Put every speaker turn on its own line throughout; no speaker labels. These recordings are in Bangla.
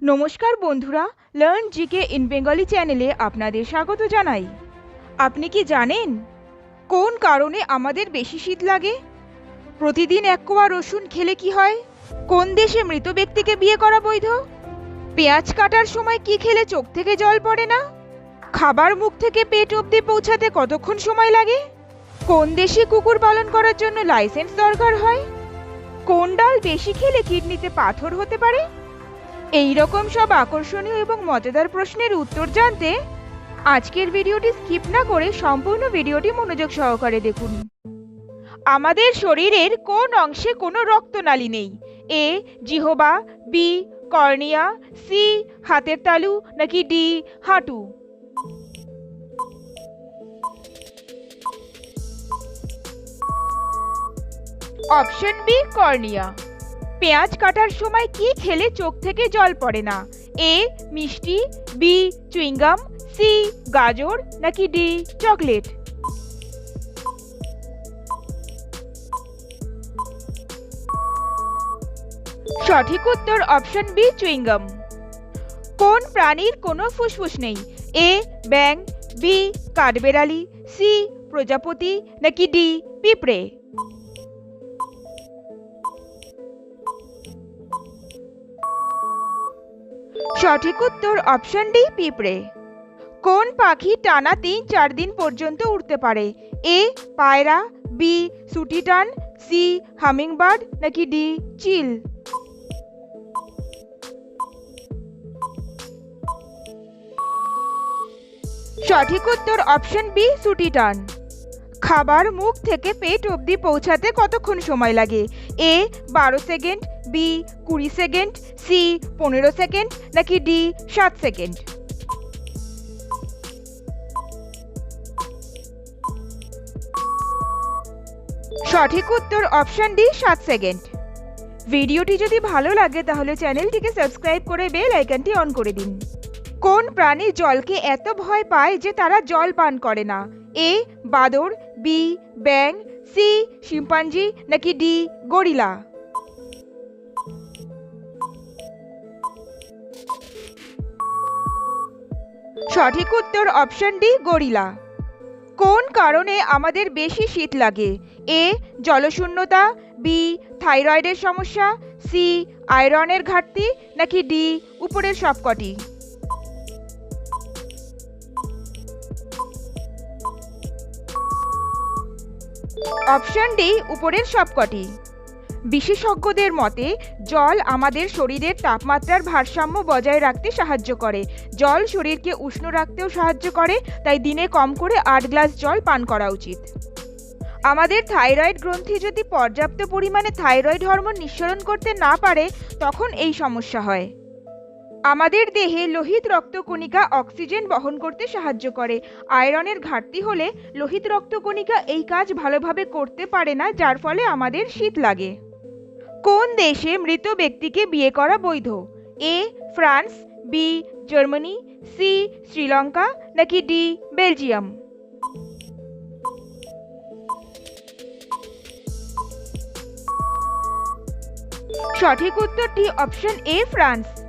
নমস্কার বন্ধুরা লার্ন জিকে ইন বেঙ্গলি চ্যানেলে আপনাদের স্বাগত জানাই। আপনি কি জানেন কোন কারণে আমাদের বেশি শীত লাগে? প্রতিদিন এক কোয়া রসুন খেলে কি হয়? কোন দেশে মৃত ব্যক্তিকে বিয়ে করা বৈধ? পেঁয়াজ কাটার সময় কি খেলে চোখ থেকে জল পড়ে না? খাবার মুখ থেকে পেট অবধি পৌঁছাতে কতক্ষণ সময় লাগে? কোন দেশে কুকুর পালন করার জন্য লাইসেন্স দরকার হয়? কোন ডাল বেশি খেলে কিডনিতে পাথর হতে পারে? এই রকম সব আকর্ষণীয় এবং মজাদার প্রশ্নের উত্তর জানতে আজকের ভিডিওটি স্কিপ না করে সম্পূর্ণ ভিডিওটি মনোযোগ সহকারে দেখুন। আমাদের শরীরের কোন অংশে কোনো রক্তনালী নেই? এ, জিহবা, বি, কর্নিয়া, সি, হাতের তালু, নাকি ডি, হাঁটু? Option B, cornea. পেঁয়াজ কাটার সময় কি খেলে চোখ থেকে জল পড়ে না? এ, মিষ্টি, বি, চুইংগাম, সি, গাজর, নাকি ডি, চকলেট? সঠিক উত্তর অপশন বি, চুইংগাম। কোন প্রাণীর কোনো ফুসফুস নেই? এ ব্যাং বি, কাঠবেড়ালি, সি, প্রজাপতি, নাকি ডি, পিঁপড়ে? সঠিক উত্তর অপশন ডি, পিঁপড়ে। কোন পাখি টানা তিন, চার দিন পর্যন্ত উড়তে পারে? এ, পায়রা, বি, সুটিটান, সি, হামিংবার্ড, নাকি ডি, চিল? সঠিক উত্তর অপশন বি, সুটিটান। খাবার মুখ থেকে পেট অবধি পৌঁছাতে কতক্ষণ সময় লাগে? এ, বারো সেকেন্ড, বি, কুড়ি সেকেন্ড, সি, পনেরো সেকেন্ড, নাকি ডি, সাত সেকেন্ড? সঠিক উত্তর অপশন ডি, সাত সেকেন্ড। ভিডিওটি যদি ভালো লাগে তাহলে চ্যানেলটিকে সাবস্ক্রাইব করে বেল আইকনটি অন করে দিন। কোন প্রাণী জলকে এত ভয় পায় যে তারা জল পান করে না? এ, বাদর, বি ব্যাং সি, শিম্পাঞ্জি, নাকি ডি, গরিলা? সঠিক উত্তর অপশন ডি, গরিলা। কোন কারণে আমাদের বেশি শীত লাগে? এ, জলশূন্যতা, বি, থাইরয়েডের সমস্যা, সি, আয়রনের ঘাটতি, নাকি ডি, উপরের সবকটি? অপশন ডি, উপরের সবকটি। বিশেষজ্ঞদের মতে, জল আমাদের শরীরের তাপমাত্রার ভারসাম্য বজায় রাখতে সাহায্য করে। জল শরীরকে উষ্ণ রাখতেও সাহায্য করে, তাই দিনে কম করে আট গ্লাস জল পান করা উচিত। আমাদের থাইরয়েড গ্রন্থি যদি পর্যাপ্ত পরিমাণে থাইরয়েড হরমোন নিঃসরণ করতে না পারে, তখন এই সমস্যা হয়। আমাদের দেহে লোহিত রক্তকণিকা অক্সিজেন বহন করতে সাহায্য করে। আয়রনের ঘাটতি হলে লোহিত রক্তকণিকা এই কাজ ভালোভাবে করতে পারে না, যার ফলে আমাদের শীত লাগে। কোন দেশে মৃত ব্যক্তিকে বিয়ে করা বৈধ? A, France, B, Germany, C, Sri Lanka, নাকি ডি, বেলজিয়াম? সঠিক উত্তরটি অপশন এ, ফ্রান্স।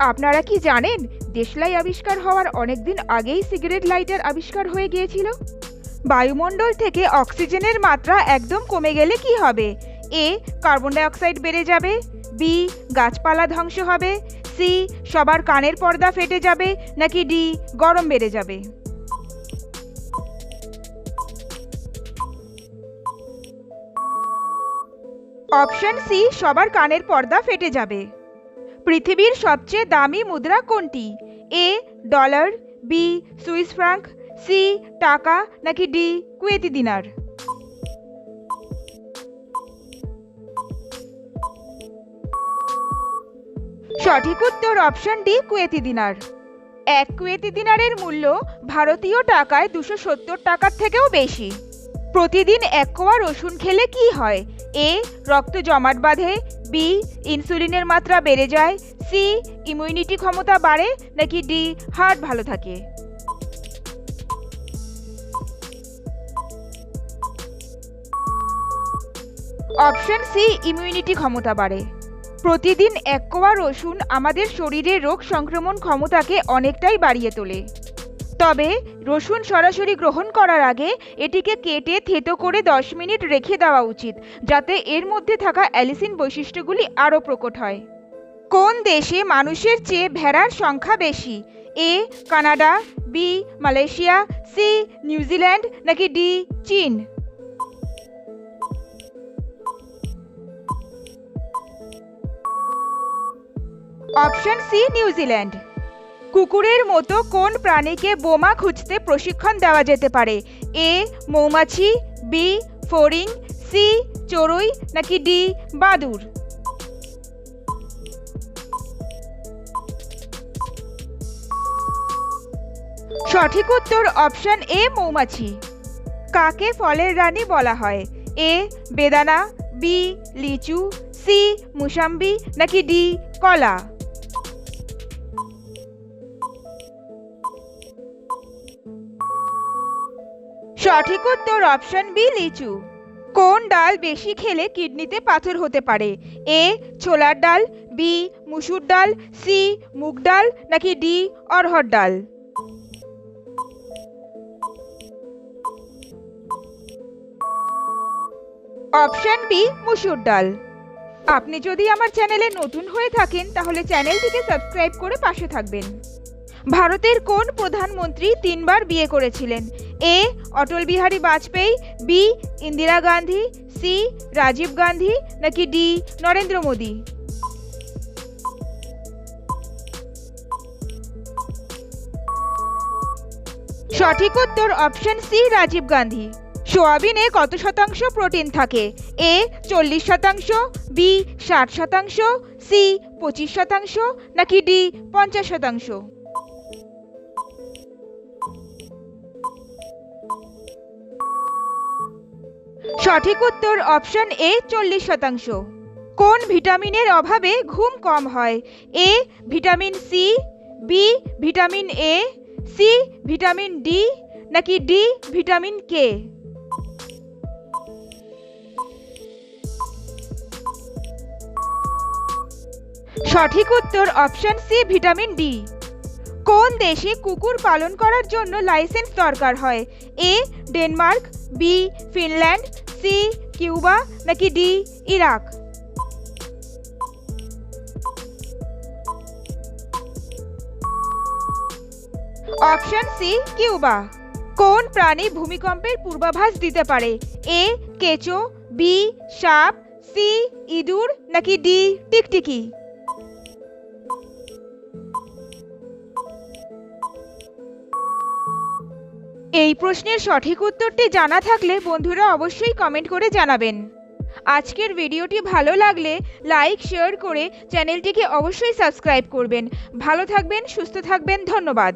আপনারা কি জানেন, দেশলাই আবিষ্কার হওয়ার অনেকদিন আগেই সিগারেট লাইটার আবিষ্কার হয়ে গিয়েছিল? বায়ুমণ্ডল থেকে অক্সিজেনের মাত্রা একদম কমে গেলে কি হবে? এ, কার্বন ডাইঅক্সাইড বেড়ে যাবে। বি, গাছপালা ধ্বংস হবে। সি, সবার কানের পর্দা ফেটে যাবে। নাকি ডি, গরম বেড়ে যাবে। অপশন সি, সবার কানের পর্দা ফেটে যাবে। পৃথিবীর সবচেয়ে দামি মুদ্রা কোনটি? A, dollar, B, Swiss franc, C, টাকা, নাকি ডি, কুয়েতি দিনার? সঠিক উত্তর অপশন ডি, কুয়েতি দিনার। এক কুয়েতি দিনারের মূল্য ভারতীয় টাকায় দুশো সত্তর টাকার থেকেও বেশি। প্রতিদিন এক কোয়া রসুন খেলে কি হয়? এ, রক্ত জমাট বাঁধে, বি, ইনসুলিনের মাত্রা বেড়ে যায়, সি ইমিউনিটি ক্ষমতা বাড়ে, নাকি ডি হার্ট ভালো থাকে? অপশন সি ইমিউনিটি ক্ষমতা বাড়ে। প্রতিদিন এক কোয়া রসুন আমাদের শরীরে রোগ সংক্রমণ ক্ষমতাকে অনেকটাই বাড়িয়ে তোলে। তবে রসুন সরাসরি গ্রহণ করার আগে এটিকে কেটে থেতো করে দশ মিনিট রেখে দেওয়া উচিত, যাতে এর মধ্যে থাকা অ্যালিসিন বৈশিষ্ট্যগুলি আরও প্রকট হয়। কোন দেশে মানুষের চেয়ে ভেড়ার সংখ্যা বেশি? A, Canada, B, Malaysia, C, New Zealand, নাকি ডি, চীন? Option C, New Zealand. কুকুরের মতো কোন প্রাণীকে বোমা খুঁজতে প্রশিক্ষণ দেওয়া যেতে পারে? এ, মৌমাছি, বি, ফড়িং, সি, চড়ুই, নাকি ডি, বাদুর? সঠিক উত্তর অপশন এ, মৌমাছি। কাকে ফলের রানী বলা হয়? এ, বেদানা, বি, লিচু, সি, মুসাম্বি, নাকি ডি, কলা? সঠিক উত্তর অপশন বি, লিচু। কোন ডাল বেশি খেলে কিডনিতে পাথর হতে পারে? এ, ছোলার ডাল, বি, মুসুর ডাল, সি, মুগ ডাল, নাকি ডি অরহর ডাল? অপশন বি, মুসুর ডাল। আপনি যদি আমার চ্যানেলে নতুন হয়ে থাকেন, তাহলে চ্যানেলটিকে সাবস্ক্রাইব করে পাশে থাকবেন। ভারতের কোন প্রধানমন্ত্রী তিনবার বিয়ে করেছিলেন? A, Atal Bihari Vajpayee, B, Indira Gandhi, C, Rajiv Gandhi, নাকি ডি, নরেন্দ্র মোদী? সঠিক উত্তর অপশন সি রাজীব গান্ধী। সোয়াবিনে কত শতাংশ প্রোটিন থাকে? এ, চল্লিশ শতাংশ বি ষাট শতাংশ সি পঁচিশ শতাংশ, নাকি ডি পঞ্চাশ শতাংশ? সঠিক উত্তর অপশন এ চল্লিশ শতাংশ। কোন ভিটামিনের অভাবে ঘুম কম হয়? A, vitamin C, B, vitamin A, C, vitamin D, নাকি ডি, ভিটামিন কে? সঠিক উত্তর অপশন সি, ভিটামিন ডি। কোন দেশে কুকুর পালন করার জন্য লাইসেন্স দরকার হয়? A, Denmark, B, Finland C Cuba নাকি D Iraq option C Cuba কোন প্রাণী ভূমিকম্পের পূর্বাভাস দিতে পারে? এ কেঁচো বি সাপ সি ইঁদুর, নাকি ডি টিকটিকি? এই প্রশ্নের সঠিক উত্তরটি জানা থাকলে বন্ধুরা অবশ্যই কমেন্ট করে জানাবেন। আজকের ভিডিওটি ভালো লাগলে লাইক, শেয়ার করে চ্যানেলটিকে অবশ্যই সাবস্ক্রাইব করবেন। ভালো থাকবেন, সুস্থ থাকবেন, ধন্যবাদ।